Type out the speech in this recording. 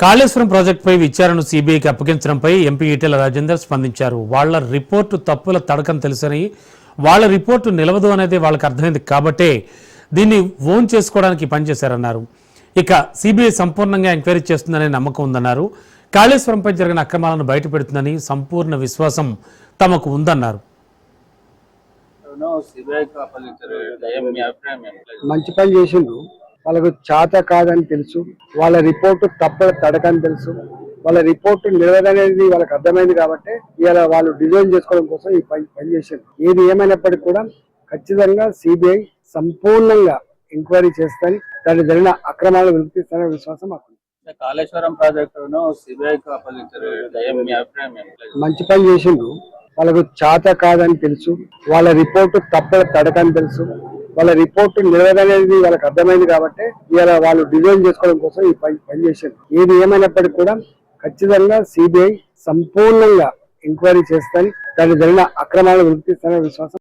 కాళేశ్వరం ప్రాజెక్టుపై విచారణను సీబీఐకి అప్పగించడంపై ఎంపీ ఈటెల రాజేందర్ స్పందించారు. వాళ్ళ రిపోర్టు తప్పుల తడకం తెలుసని వాళ్ళ రిపోర్టు నిలవదు అనేది వాళ్ళకి అర్థమైంది కాబట్టే దీన్ని ఓన్ చేసుకోవడానికి పనిచేశారన్నారు. ఇక సిబిఐ సంపూర్ణంగా ఎంక్వైరీ చేస్తుందనే నమ్మకం ఉందన్నారు. కాళేశ్వరంపై జరిగిన అక్రమాలను బయటపెడుతుందని సంపూర్ణ విశ్వాసం తమకు ఉందన్నారు. మంచి పని చేసిండు వాళ్ళకు చేత కాదని తెలుసు. వాళ్ళ రిపోర్టు తప్ప తడకని తెలుసు. వాళ్ళ రిపోర్టు నిలవదనేది వాళ్ళకి అర్థమైంది కాబట్టి ఇవాళ వాళ్ళు డిజైన్ చేసుకోవడం కోసం ఈ పని పని చేసిండ్రు ఏది ఏమైనప్పటికీ కూడా ఖచ్చితంగా సిబిఐ సంపూర్ణంగా ఎంక్వైరీ చేస్తాని దాని జరిగిన అక్రమాలు వినిపిస్తాననే విశ్వాసం మాకు. కాళేశ్వరం ప్రాజెక్టును సిబిఐకి అప్పగించారు మంచి పని చేసిండ్రు. వాళ్ళకు చేత కాదని తెలుసు. వాళ్ళ రిపోర్టు తప్ప తడకని తెలుసు. వాళ్ళ రిపోర్ట్ నిలవదనేది వాళ్ళకి అర్థమైంది కాబట్టి ఇవాళ వాళ్ళు డిజైన్ చేసుకోవడం కోసం ఈ పని పనిచేసారు ఏది ఏమైనప్పటికీ కూడా ఖచ్చితంగా సిబిఐ సంపూర్ణంగా ఎంక్వైరీ చేస్తాని. దాని జరిగిన అక్రమాలను వినిపిస్తాననే విశ్వాసం